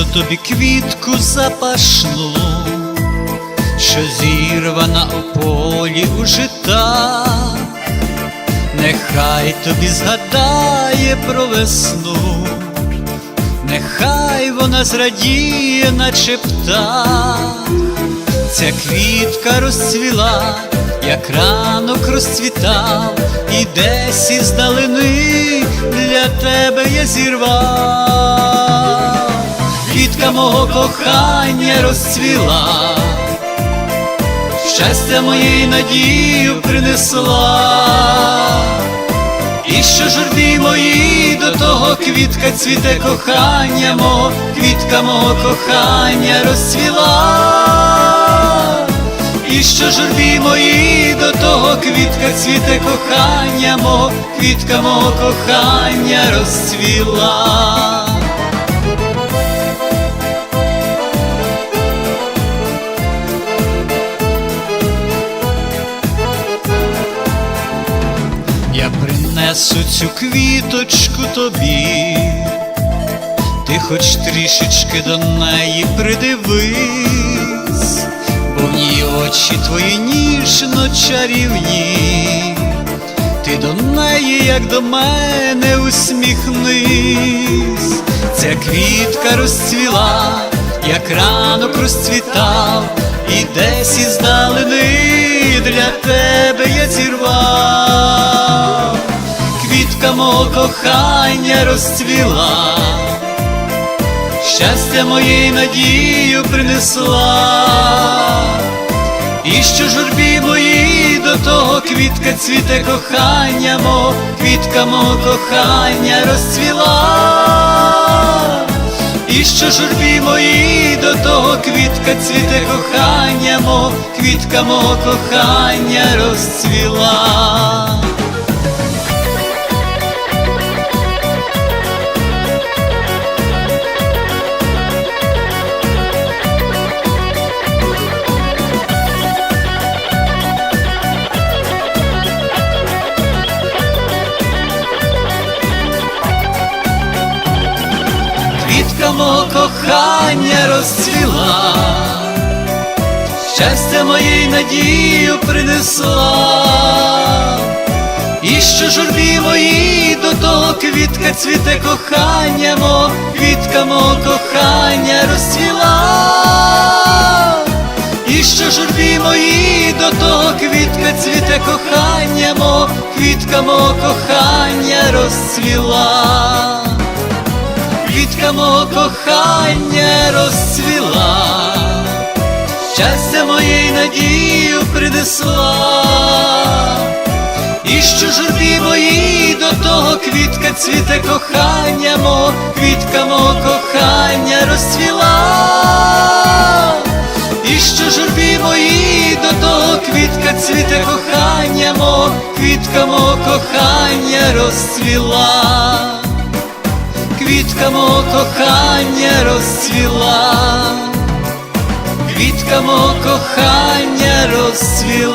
принесу тобі квітку запашну, що зірвана у полі у житах, нехай тобі згадає про весну, нехай вона зрадіє, наче птах. Ця квітка розцвіла, як ранок розцвітав, і десь із далини для тебе я зірвав. Квітка мого кохання розцвіла, щастя моєї надію принесла. І що журбі мої до того квітка цвіте кохання мого, квітка мого кохання розцвіла. І що журбі мої до того квітка цвіте кохання мого, квітка мого кохання розцвіла. Я принесу цю квіточку тобі, ти хоч трішечки до неї придивись, бо в ній очі твої ніжно чарівні, ти до неї, як до мене, усміхнись, ця квітка розцвіла, як ранок розцвітав, і десь із далини для тебе я зірвав, квітка мого кохання розцвіла, щастя моєї надію принесла, і що журбі мої до того квітка цвіте кохання мого, квітка мого кохання розцвіла. І що журбі мої до того квітка цвіте кохання мого, квітка мого кохання розцвіла. Квітка мого кохання розцвіла, щастя моєї надію принесла, і що журбі мої до того квітка цвіте кохання мого, квітка мого кохання розцвіла, і що журбі мої до того квітка цвіте кохання мого, квітка мого кохання розцвіла мого кохання розцвіла, щастя моєї надію принесла, і що журбі мої до того квітка цвіте кохання мого, квітка мого кохання розцвіла, і що журбі мої до того квітка цвіте кохання мого, квітка мого кохання розцвіла квітка мого кохання розцвіла, квітка мого кохання розцвіла.